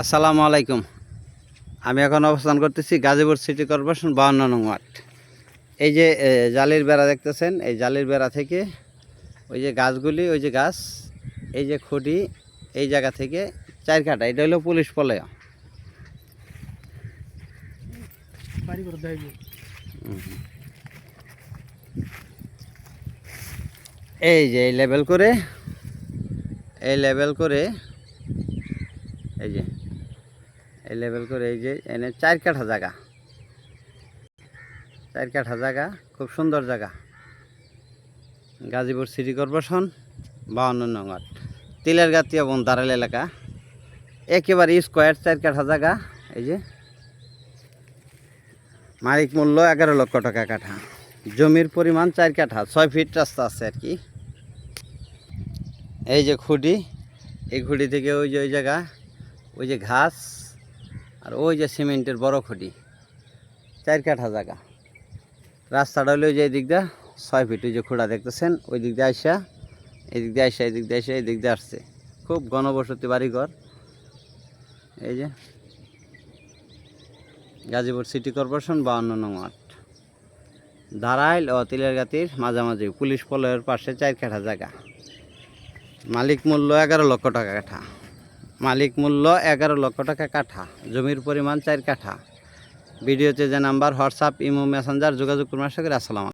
আসসালামু আলাইকুম। আমি এখন অবস্থান করতেছি গাজীপুর সিটি কর্পোরেশন বাউন্ন নং ওয়ার্ড। এই যে জালির বেড়া দেখতেছেন? এই জালির বেড়া থেকে ওই যে গাছগুলি, ওই যে গাছ, এই যে খুঁটি, এই জায়গা থেকে চার কাটা। এটা হলো পুলিশ পলয় এই যে, এই লেভেল করে, এই লেভেল করে, এই যে এই লেভেল করে এই যে এনে চার কাঠা জায়গা চার কাঠা জায়গা খুব সুন্দর জায়গা গাজীপুর সিটি কর্পোরেশন বাউন্ন নং ওয়ার্ড। তিলের গাতিয়া বন্দারাল এলাকা। একেবারে স্কোয়ার চার কাঠা জায়গা এই যে, মালিক মূল্য এগারো লক্ষ টাকা কাঠা। জমির পরিমাণ চার কাঠা, ছয় ফিট রাস্তা আছে আর কি। এই যে খুঁটি, এই খুঁটি থেকে ওই যে, ওই জায়গা, ওই যে ঘাস। আর ওই যে সিমেন্টের বড় খুঁটি, চার কাঠা জায়গা। রাস্তাটা হলো ওই যে এই দিক দিয়ে ছয় ফিট ওই যে খোঁড়া দেখতেছেন, ওই দিক দিয়ে আসা এই দিক দিয়ে আসা এই দিক দিয়ে আসা এই দিক দিয়ে আসছে। খুব ঘনবসতি বাড়িঘর। এই যে গাজীপুর সিটি কর্পোরেশন বাউন্ন নং ওয়ার্ড। দাঁড়াইল ও তিলেরগাতির মাঝামাঝি পুলিশ পলয়ের পাশে চার কাঠা জায়গা। মালিক মূল্য এগারো লক্ষ টাকা কাঠা। মালিক মূল্য এগারো লক্ষ টাকা কাঠা, জমির পরিমাণ চার কাঠা। ভিডিওতে যে নাম্বার, হোয়াটসঅ্যাপ, ইমো, মেসেঞ্জার যোগাযোগ করুন করি। আসসালাম